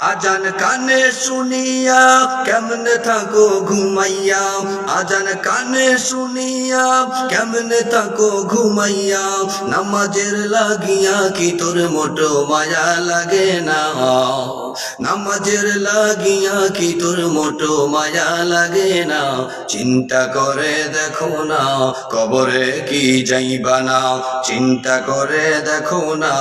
আজান কানে শুনিয়া কেমনে থাকো ঘুমাইয়া? আজান কানে শুনিয়া কেমনে থাকো ঘুমাইয়া? নামাজের লাগিয়া কি তোর মোটো মায়া লাগে না? নামাজের লাগিয়া কি তোর মোটো মায়া লাগে না? চিন্তা করে দেখো না, কবরে কি যাইবা না? চিন্তা করে দেখো না,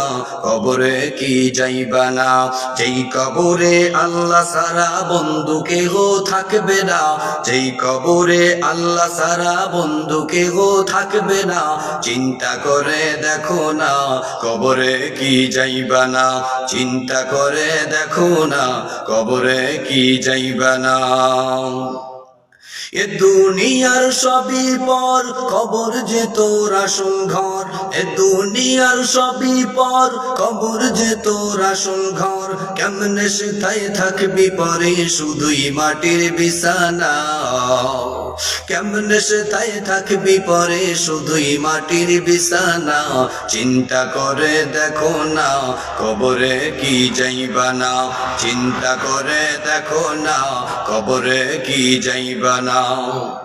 কবরে কি যাইবা না? যেই কবরে আল্লাহ সারা বন্ধু কেহ থাকবে না, যেই কবরে আল্লাহ সারা বন্ধু কেহ থাকবে না, চিন্তা করে দেখো না, কবরে কি যাইবা না? চিন্তা করে দেখো না কবরে কি যাইবা না? এ দুনিয়ার সবই পর কবর যে তোর আসল ঘর। এ দুনিয়ার সবই পর কবর যে তোর আসল ঘর। কেমনে সেথায় থাকবি পরে শুধুই মাটির বিছানা? কেমনে সেথায় থাকবি পরে শুধুই মাটির বিছানা? চিন্তা করে দেখো না, কবরে কি যাইবা না। চিন্তা করে দেখো না, কবরে কি যাইবা না। 啊，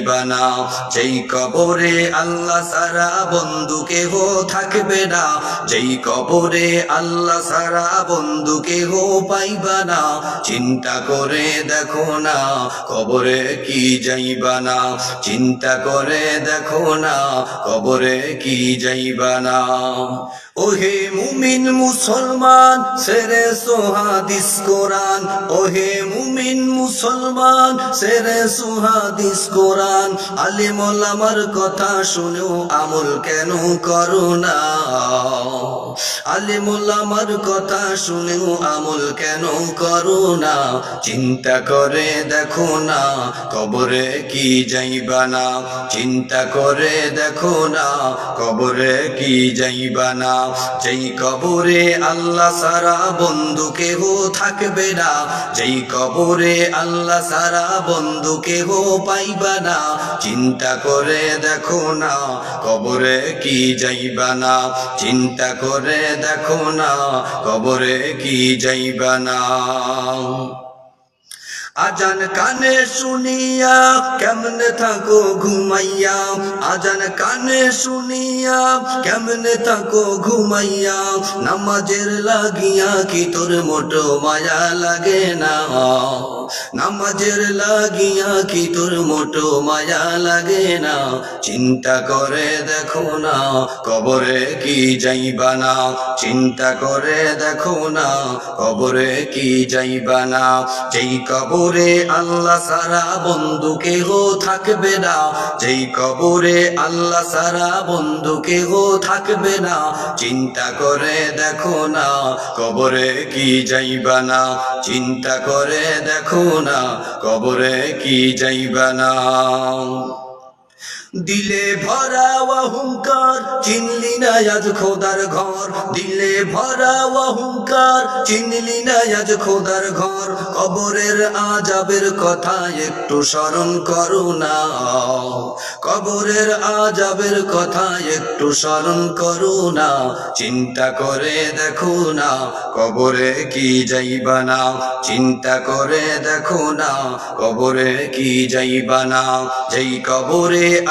না। যেই কবরে আল্লাহ সারা বন্ধু কেহ থাকবে না। যেই কবরে আল্লাহ সারা বন্ধু কেহ চিন্তা করে দেখো না, কবরে কি যাইবা না। চিন্তা করে দেখো না, কবরে কি যাইবা না। ওহে মুমিন মুসলমান, সেরে সোহাদিস কোরআন। ওহে মুমিন মুসলমান, সেরে সোহাদিস কোরআন। আলিমল আমার কথা শুনো, আমল কেন করো না? আলিমুল আমার কথা শুনেও আমল কেন করো না? চিন্তা করে দেখো না, কবরে কি যাইবা না? চিন্তা করে দেখো না, কবরে কি যাইবা না? যেই কবরে আল্লাহ সারা বন্ধু কেহ থাকবে না, যেই কবরে আল্লাহ সারা বন্ধু কেহ পাইবা না। চিন্তা করে দেখো না, কবরে কি যাইবা না? চিন্তা করে দেখো না, কবরে কি যাইবা না। আজান কানে শুনিয়া কেমনে থাকো ঘুমাইয়া? আজান কানে শুনিয়া কেমনে থাকো ঘুমাইয়া? নামাজের লাগিয়া কি তোর মোটো মায়া লাগে না? নামাজের লাগিয়া কি তোর মোটো মায়া লাগে না? চিন্তা করে দেখো না, কবরে কি যাইবা না? চিন্তা করে দেখো না, কবরে কি যাইবা না? যেই কবরে আল্লাহ সারা বন্ধু কেহ থাকবে না, যেই কবরে আল্লাহ সারা বন্ধু কেহ থাকবে না, চিন্তা করে দেখো না, কবরে কি যাইবা না? চিন্তা করে দেখো না কবরে কি যাইবা না? দিলে ভরা অহংকার, চিনলি না আজ খোদার ঘর। দিলে ভরা অহংকার, চিনলি না আজ খোদার ঘর। কবরের আজাবের কথা একটু স্মরণ করো না। কবরের আজাবের কথা একটু স্মরণ করো না। চিন্তা করে দেখো না, কবরে কি যাইবা না। চিন্তা করে দেখো না, কবরে কি যাইবা না। যেই কবরে